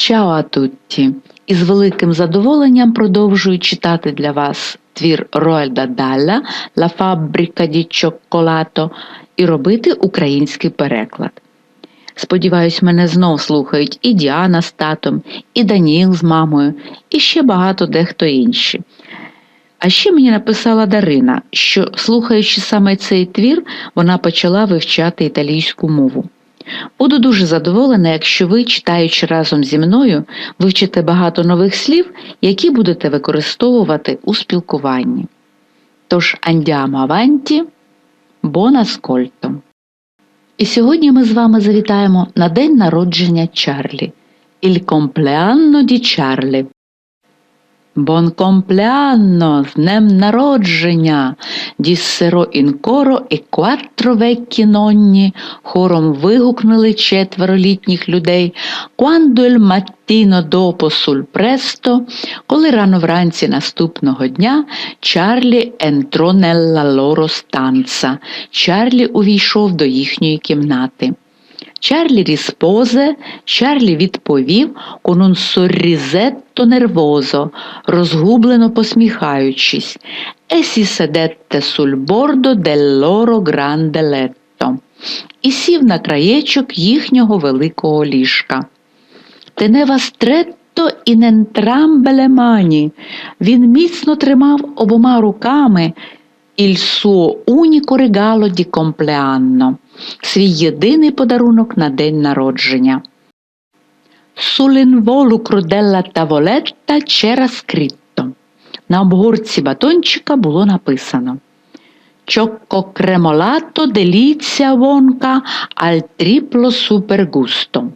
Чао а тутті! Із великим задоволенням продовжую читати для вас твір Роальда Далля «La fabbrica di cioccolato» і робити український переклад. Сподіваюсь, мене знов слухають і Діана з татом, і Даніл з мамою, і ще багато дехто інші. А ще мені написала Дарина, що, слухаючи саме цей твір, вона почала вивчати італійську мову. Буду дуже задоволена, якщо ви, читаючи разом зі мною, вивчите багато нових слів, які будете використовувати у спілкуванні. Тож андіамо аванті, бон аскольто! І сьогодні ми з вами завітаємо на день народження Чарлі. Il compleanno di Charlie. Бон комплеанно, з днем народження, діссеро інкоро і кваттро веккі нонні, хором вигукнули четверо літніх людей, quando il mattino dopo sul коли рано вранці наступного дня Чарлі entrò nella loro stanza. Чарлі увійшов до їхньої кімнати. Чарлі ріспозе, Чарлі відповів un sorrisetto nervoso, розгублено посміхаючись, si sedette sul bordo del loro і сів на краєчок їхнього великого ліжка. Teneva stretto in entrambe le. Він міцно тримав обома руками il suo unico regalo di compleanno – свій єдиний подарунок на день народження. Sull'involucro della tavoletta c'era scritto. На обгорці батончика було написано Чокко кремолато деліця вонка аль тріпло супергусто.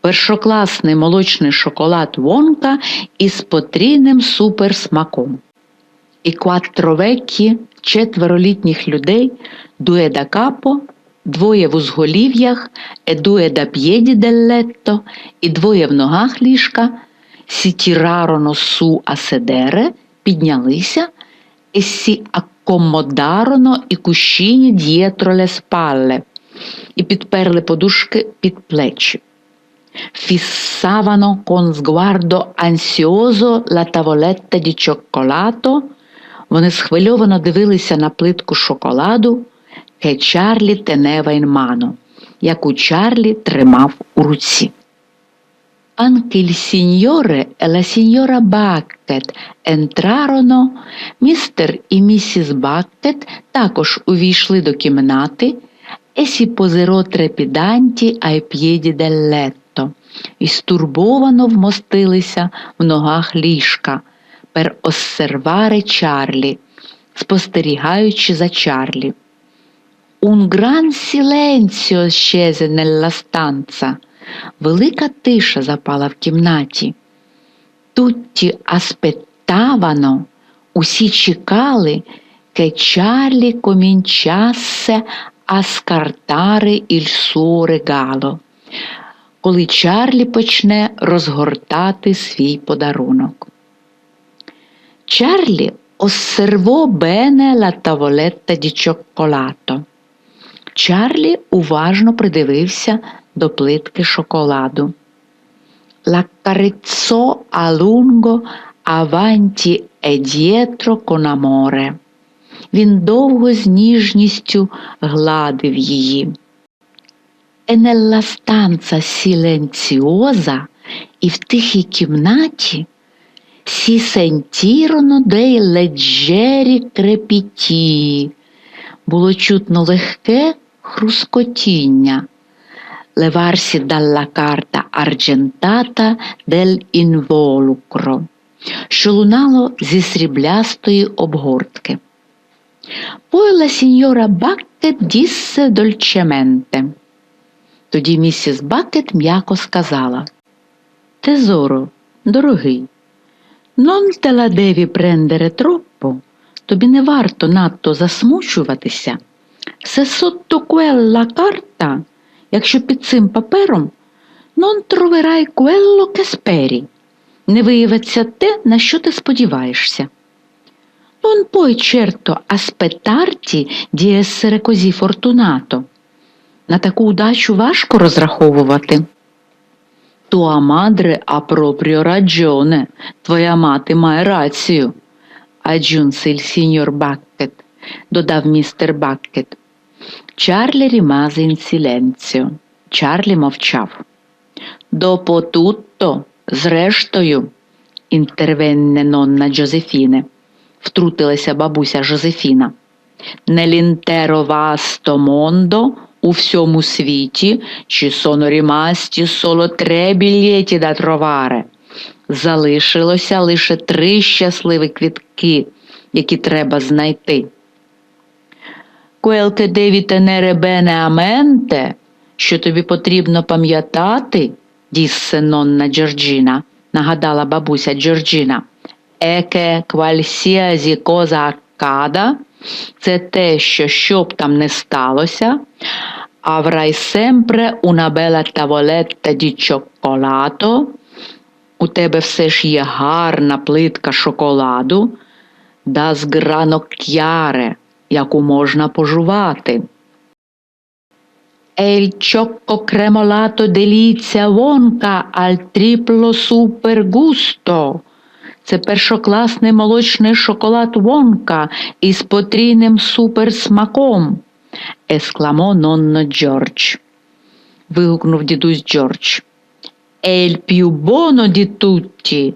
Першокласний молочний шоколад вонка із потрійним суперсмаком. І кваттровекі четверолітніх людей дуе да капо, двоє в узголів'ях, e da piedi del letto, і двоє в ногах ліжка, su a sedere, піднялися, e si accomodarono i cuscini dietro le spalle, і підперли подушки під плечі. Fissavano con sguardo ansioso la tavoletta di cioccolato, вони схвильовано дивилися на плитку шоколаду, che Чарлі teneva in яку Чарлі тримав у руці. Signore e la signora Bucket entrarono, містер і місіс Баккет також увійшли до кімнати posero trepidanti ai piedi del і стурбовано вмостилися в ногах ліжка per osservare Чарлі, спостерігаючи за Чарлі. Un gran silenzio scese nella stanza. Велика тиша запала в кімнаті. Тутті aspettavano, усі чекали, che Чарлі cominciasse scartare il suo regalo, коли Чарлі почне розгортати свій подарунок. Чарлі bene la tavoletta di cioccolato. Чарлі уважно придивився до плитки шоколаду. A lungo avanti e dietro con amore. Він довго з ніжністю гладив її. E nella stanza silenziosa і в тихій кімнаті si sentirono dei leggeri crepiti. Було чутно легке хрускотіння. Levarsi dalla carta argentata del involucro, що лунало зі сріблястої обгортки. La signora Bucket disse dolcemente. Тоді місіс Бакет м'яко сказала Тезоро, дорогий, te la devi prendere troppo, тобі не варто надто засмучуватися. Se sotto quella carta, якщо під цим папером, non troverai che speri, не виявиться те, на що ти сподіваєшся. Certo aspettarti di essere così fortunato. На таку удачу важко розраховувати. Туа мадре апропріо раджоне. Твоя мати має рацію. Il signor Bucket, додав містер Баккет. Чарлі rimase in silenzio. Чарлі мовчав. Допо тутто, зрештою, інтервенне нонна Джозефіне, втрутилася бабуся Жозефіна. Нелінтеро васто мондо у всьому світі чи sono rimasti solo tre biglietti da trovare. Залишилося лише три щасливі квітки, які треба знайти. Devi tenere bene a mente, що тобі потрібно пам'ятати, діссе нонна Джорджіна, нагадала бабуся Джорджіна, е che qualsiasi cosa accada, це те, що що б там не сталося, avrai sempre una bella tavoletta di cioccolato, у тебе все ж є гарна плитка шоколаду, да з гранок'яре, яку можна пожувати. Al triplo super gusto. Це першокласний молочний шоколад Вонка із потрійним суперсмаком, ескламо нонно Джордж. Вигукнув дідусь Джордж. Più buono di.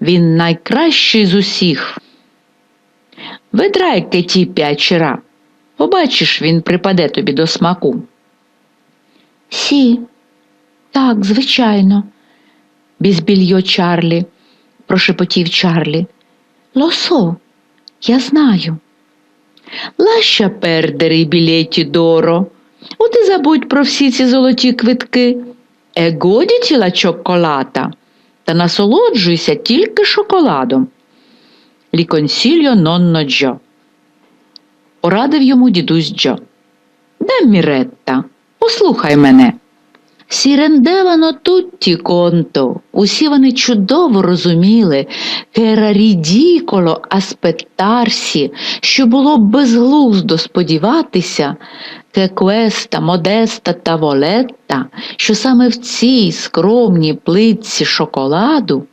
Він найкращий з усіх. Видрай ті п'ять чира. Побачиш, він припаде тобі до смаку. Сі, так, звичайно, бізбільйо Чарлі, прошепотів Чарлі. Лосо, я знаю. Лаща пердери білеті доро. От і забудь про всі ці золоті квитки. Е годіті ла чоколата, та насолоджуйся тільки шоколадом. Ліконсільо нонно Джо. Порадив йому дідусь Джо. Де Міретта? Послухай мене. Сірендевано тутті конто. Усі вони чудово розуміли, кера рідіколо аспеттарсі, що було б безглуздо сподіватися, ке квеста, модеста та волетта, що саме в цій скромній плитці шоколаду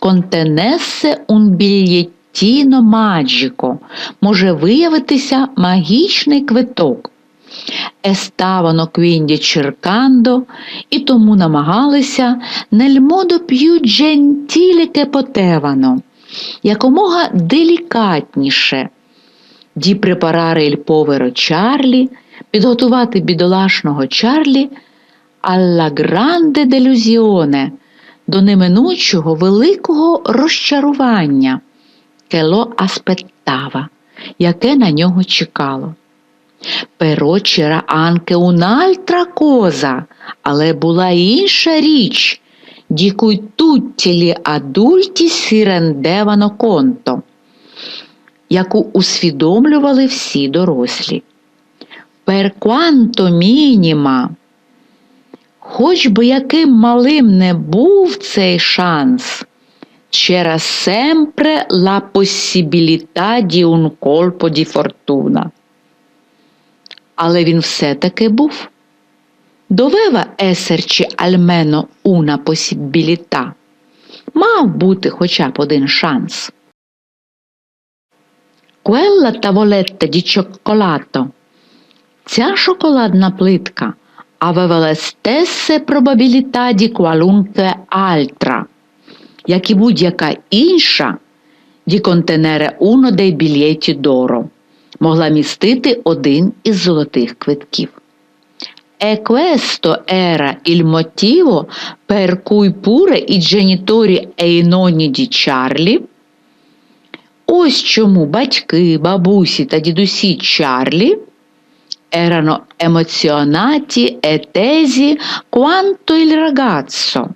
контенесе bigliettino magico може виявитися магічний квиток. Еставано quindi cercando, і тому намагалися nel modo più gentile якомога делікатніше ді препарари il povero Чарлі, підготувати бідолашного Чарлі alla grande delusione, до неминучого великого розчарування, lo aspettava, яке на нього чекало. Però c'era anche un'altra cosa, але була інша річ, gli adulti si rendevano conto, яку усвідомлювали всі дорослі. Quanto minima, хоч би яким малим не був цей шанс, c'era sempre la possibilità di un colpo di fortuna але він все-таки був. Довева есерчі альмено уна посібіліта. Мав бути хоча б один шанс. Quella tavoletta di cioccolato. Ця шоколадна плитка aveva probabilità di qualunque altra, як і будь-яка інша, di contenere uno dei biglietti d'oro могла містити один із золотих квитків. E questo era il motivo per cui pure i genitori e i nonni di Чарлі Ось чому батьки, бабусі та дідусі Чарлі erano emozionati e tesi quanto il ragazzo.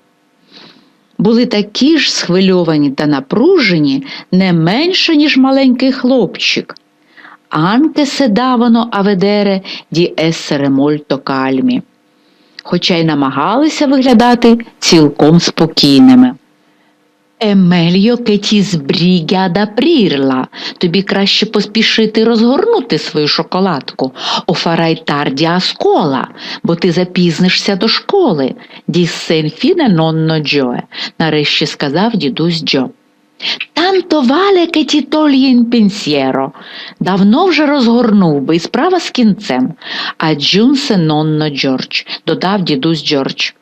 Були такі ж схвильовані та напружені не менше, ніж маленький хлопчик, se davano a vedere di essere molto хоча й намагалися виглядати цілком спокійними. Емельо кеті збрігі ад апрірла. Тобі краще поспішити розгорнути свою шоколадку. Офарай тарді аскола, бо ти запізнишся до школи. Діссе інфіне нонно Джоe, нарешті сказав дідусь Джо. Танто вале che ti. Давно вже розгорнув би і справа з кінцем. Aggiunse нонно Джордж, додав дідусь Джордж.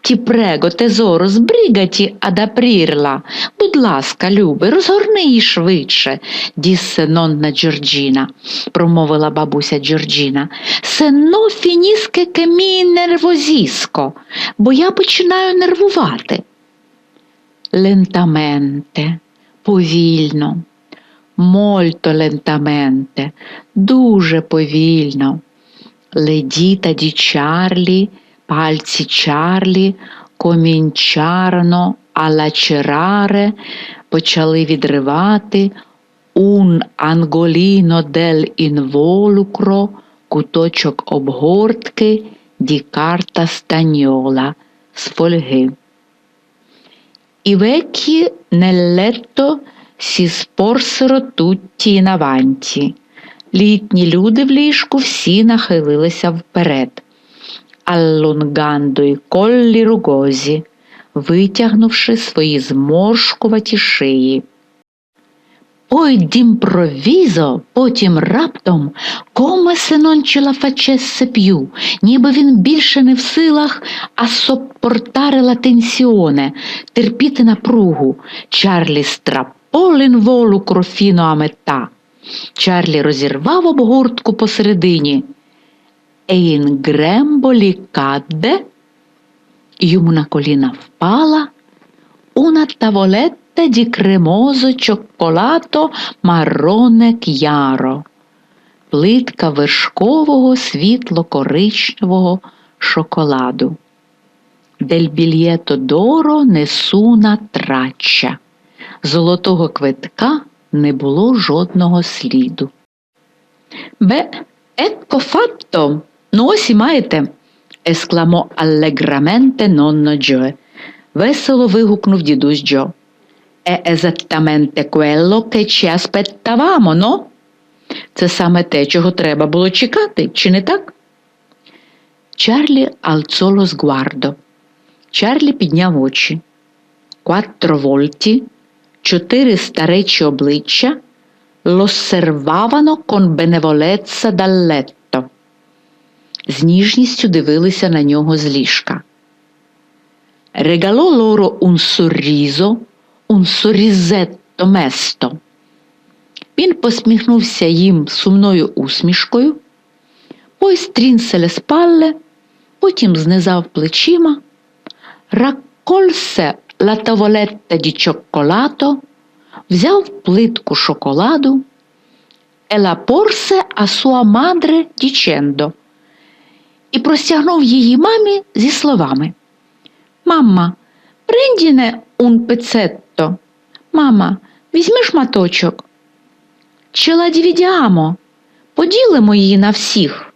Ті прего, тезоро, збригаті ад апрірла. Будь ласка, любий, розгорни її швидше, діссе нонна Джорджіна, промовила бабуся Джорджіна. Сено фініске кемі нервозіско, бо я починаю нервувати. Лентаменте, повільно, мольто лентаменте, дуже повільно. Ледіта ді Чарлі, пальці Чарлі, комінчарно, алачераре почали відривати un angolino del involucro, куточок обгортки ді карта станьола з фольги. I vecchi nel letto si sporsero тутті й наванті. Літні люди в ліжку всі нахилилися вперед, Аллунгандо й коллі ругозі, витягнувши свої зморшкуваті шиї. Poi d'improvviso, потім раптом, ce la facesse più, ніби він більше не в силах, а la tensione, терпіти напругу. Чарлі l'involucro fino a metà. Чарлі розірвав обгортку посередині. In grembo йому на коліна впала, una tavoletta di cremoso cioccolato marrone chiaro, плитка вершкового світло-коричневого шоколаду. Дель більєто доро несуна трача. Золотого квитка не було жодного сліду. Бе, екко фатто, ну ось і маєте, ескламо аллеграменте нонно Джоe. Весело вигукнув дідусь Джо. È esattamente quello che ci aspettavamo, no? Це саме те, чого треба було чекати, чи не так? Чарлі alzò lo sguardo. Чарлі підняв очі. Quattro volti, чотири старечі обличчя con benevolezza dal letto. З ніжністю дивилися на нього з ліжка. Regalò loro un sorriso un sorrisetto место. Він посміхнувся їм сумною усмішкою, strinse le spalle, потім знизав плечима, la tavoletta di cioccolato, взяв плитку шоколаду e a sua madre dicendo і простягнув її мамі зі словами Мамма, prendine un pezzetto. Мама, візьми шматочок. La dividiamo. Поділимо її на всіх.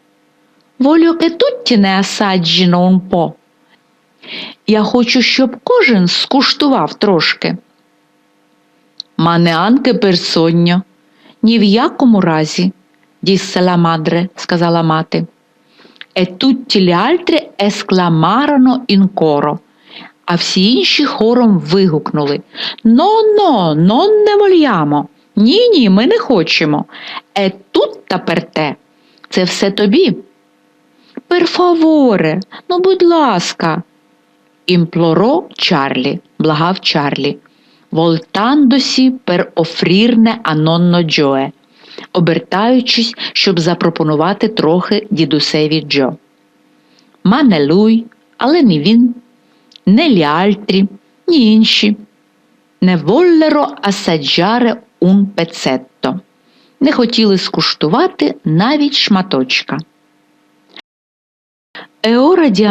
Tutti ne assaggino un po'. Я хочу, щоб кожен скуштував трошки. Per sogno. Ні в якому разі, la madre, сказала мати. E tutti gli altri esclamarono in а всі інші хором вигукнули Но-но, non не вольямо. Ні, ні, ми не хочемо. Е тут та перте. Це все тобі. Перфаворе, ну, будь ласка, імплоро Чарлі, благав Чарлі, волтандосі пер офрірне анонно Джое, обертаючись, щоб запропонувати трохи дідусеві Джо. Манелуй, але не він né gli altri, ні інші не воллеро асаджаре un пецетто, не хотіли скуштувати навіть шматочка.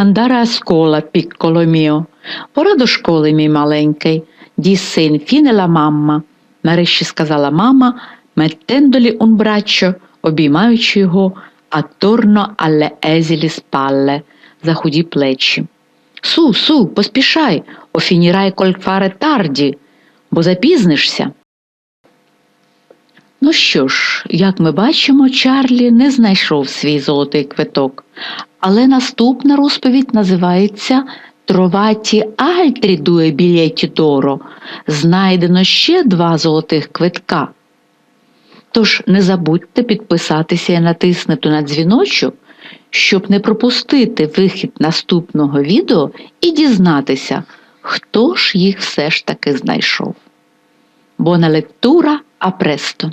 Andare a scuola, piccolo mio. Пора до школи, мій маленький, disse infine la mamma, нарешті сказала мама, mettendogli un braccio, обіймаючи його attorno alle esili spalle, за худі плечі. Су, су, поспішай, офінірай коль фаре тарді, бо запізнишся. Ну що ж, як ми бачимо, Чарлі не знайшов свій золотий квиток, але наступна розповідь називається Троваті альтрі дуе білеті доро. Знайдено ще два золотих квитка. Тож не забудьте підписатися і натиснути на дзвіночок, щоб не пропустити вихід наступного відео і дізнатися, хто ж їх все ж таки знайшов. Бона лектура presto!